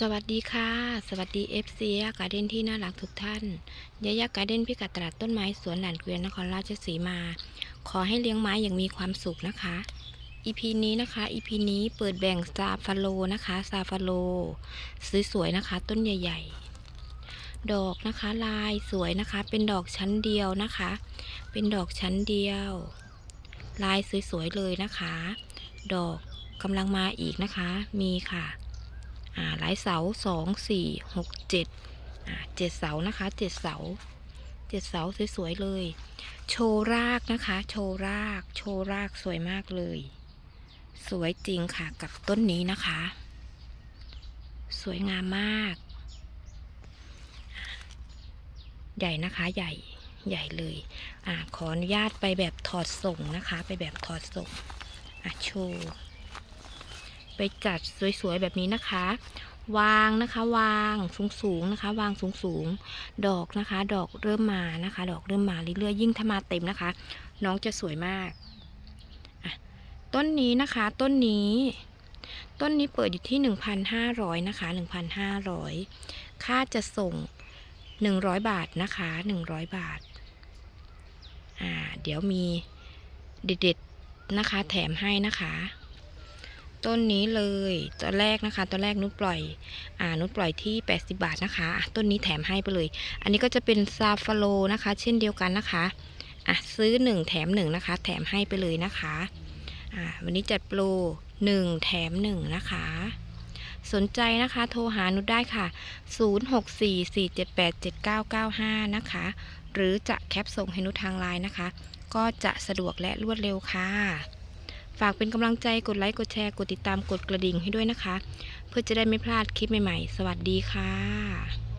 สวัสดีค่ะ สวัสดีเอฟซีกาเด้นที่น่ารักทุกท่านยายากาเด้นพิกัดตลาดต้นไม้สวนหลานเกวียนนครราชสีมา ขอให้เลี้ยงไม้อย่างมีความสุขนะคะอีพีนี้นะคะอีพีนี้เปิดแบ่งซาฟาโลนะคะซาฟาโลสวยๆนะคะ ต้นใหญ่ ๆ ดอกนะคะลายสวยนะคะ เป็นดอกชั้นเดียวนะคะ เป็นดอกชั้นเดียว ลายสวยๆเลยนะคะ ดอกกำลังมาอีกนะคะ มีค่ะ หลายเสาสองสี่หกเจ็ดอ่าเจ็ดเสานะคะเจ็ดเสาเจ็ดเสาสวยๆเลย โชว์รากนะคะ โชว์ราก โชว์รากสวยมากเลย สวยจริงค่ะกับต้นนี้นะคะ สวยงามมาก ใหญ่นะคะใหญ่ใหญ่เลยอ่าขออนุญาตไปแบบถอดส่งนะคะ ไปแบบถอดส่งอะโชว์ จัดสวยๆแบบนี้นะคะ วางนะคะวางสูงๆนะคะ วางสูงๆดอกนะคะ ดอกเริ่มมานะคะ ดอกเริ่มมาเรื่อยๆยิ่งถ้ามาเต็มนะคะ น้องจะสวยมากต้นนี้นะคะต้นนี้ ต้นนี้เปิดอยู่ที่ 1,500 นะคะ 1,500 ค่าจะส่ง 100 บาทนะคะ 100 บาท อ่า เดี๋ยวมีเด็ดๆนะคะ แถมให้นะคะ ต้นนี้เลยตอนแรกนะคะตอนแรกนุชปล่อยอ่านุชปล่อยที่ 80 บาทนะคะต้นนี้แถมให้ไปเลย อันนี้ก็จะเป็นซาฟาโลนะคะ เช่นเดียวกันนะคะอะซื้อ 1 แถม1นะคะแถมให้ไปเลยนะคะอ่าวันนี้จัดโปร1 แถม 1 นะคะสนใจนะคะ โทรหานุชได้ค่ะ 0644787995 นะคะ หรือจะแคปส่งให้นุชทางไลน์นะคะ ก็จะสะดวกและรวดเร็วค่ะ ฝากเป็นกำลังใจกดไลค์กดแชร์กดติดตามกดกระดิ่งให้ด้วยนะคะ เพื่อจะได้ไม่พลาดคลิปใหม่ๆ สวัสดีค่ะ